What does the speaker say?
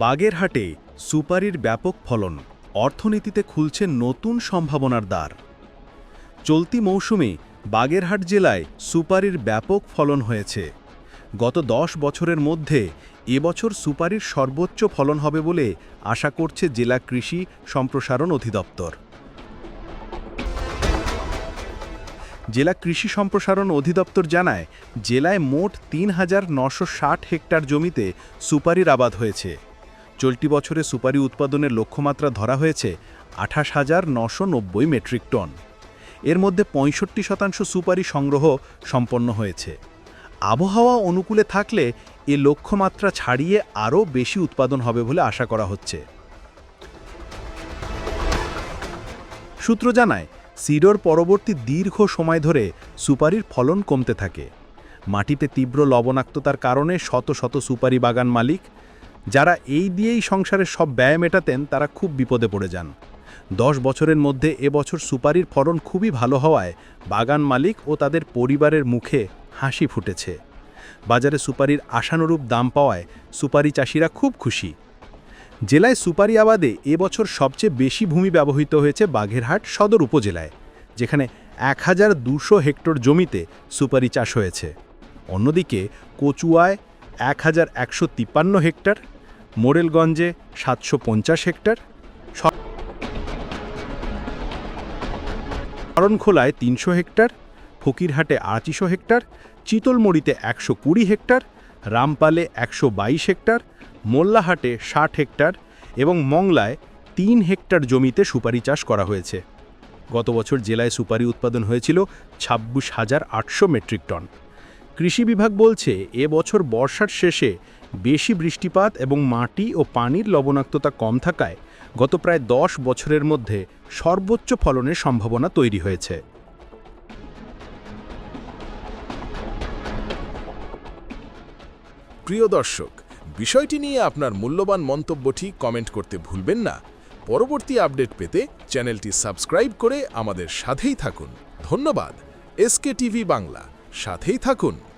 বাগেরহাটে সুপারির ব্যাপক ফলন, অর্থনীতিতে খুলছে নতুন সম্ভাবনার দ্বার। চলতি মৌসুমে বাগেরহাট জেলায় সুপারির ব্যাপক ফলন হয়েছে। গত দশ বছরের মধ্যে এবছর সুপারির সর্বোচ্চ ফলন হবে বলে আশা করছে জেলা কৃষি সম্প্রসারণ অধিদপ্তর। জেলা কৃষি সম্প্রসারণ অধিদপ্তর জানায়, জেলায় মোট তিন হাজার হেক্টর জমিতে সুপারির আবাদ হয়েছে। চলতি বছরে সুপারি উৎপাদনের লক্ষ্যমাত্রা ধরা হয়েছে আঠাশ হাজার নশো নব্বই মেট্রিক টন। এর মধ্যে পঁয়ষট্টি শতাংশ সুপারি সংগ্রহ সম্পন্ন হয়েছে। আবহাওয়া অনুকূলে থাকলে এ লক্ষ্যমাত্রা ছাড়িয়ে আরও বেশি উৎপাদন হবে বলে আশা করা হচ্ছে। সূত্র জানায়, সিডর পরবর্তী দীর্ঘ সময় ধরে সুপারির ফলন কমতে থাকে। মাটিতে তীব্র লবণাক্ততার কারণে শত শত সুপারি বাগান মালিক যারা এই দিয়েই সংসারের সব ব্যয় মেটাতেন, তারা খুব বিপদে পড়ে যান। দশ বছরের মধ্যে এবছর সুপারির ফলন খুবই ভালো হওয়ায় বাগান মালিক ও তাদের পরিবারের মুখে হাসি ফুটেছে। বাজারে সুপারির আশানুরূপ দাম পাওয়ায় সুপারি চাষিরা খুব খুশি। জেলায় সুপারি আবাদে এবছর সবচেয়ে বেশি ভূমি ব্যবহৃত হয়েছে বাঘেরহাট সদর উপজেলায়, যেখানে এক হাজার হেক্টর জমিতে সুপারি চাষ হয়েছে। অন্যদিকে কচুয়ায় এক হাজার একশো তিপ্পান্ন হেক্টর, মোরেলগঞ্জে সাতশো পঞ্চাশ হেক্টর শরণখোলায় তিনশো হেক্টর, ফকিরহাটে আড়াইশো হেক্টর, চিতলমড়িতে একশো কুড়ি হেক্টর, রামপালে একশো বাইশ হেক্টর, মোল্লাহাটে ষাট হেক্টর এবং মংলায় তিন হেক্টর জমিতে সুপারি চাষ করা হয়েছে। গত বছর জেলায় সুপারি উৎপাদন হয়েছিল ছাব্বিশ হাজার আটশো মেট্রিক টন। কৃষি বিভাগ বলছে, এ বছর বর্ষার শেষে বেশি বৃষ্টিপাত এবং মাটি ও পানির লবণাক্ততা কম থাকায় গত প্রায় দশ বছরের মধ্যে সর্বোচ্চ ফলনের সম্ভাবনা তৈরি হয়েছে। প্রিয় দর্শক, বিষয়টি নিয়ে আপনার মূল্যবান মন্তব্যটি কমেন্ট করতে ভুলবেন না। পরবর্তী আপডেট পেতে চ্যানেলটি সাবস্ক্রাইব করে আমাদের সাথেই থাকুন। ধন্যবাদ। SK TV Bangla. সাথেই থাকুন।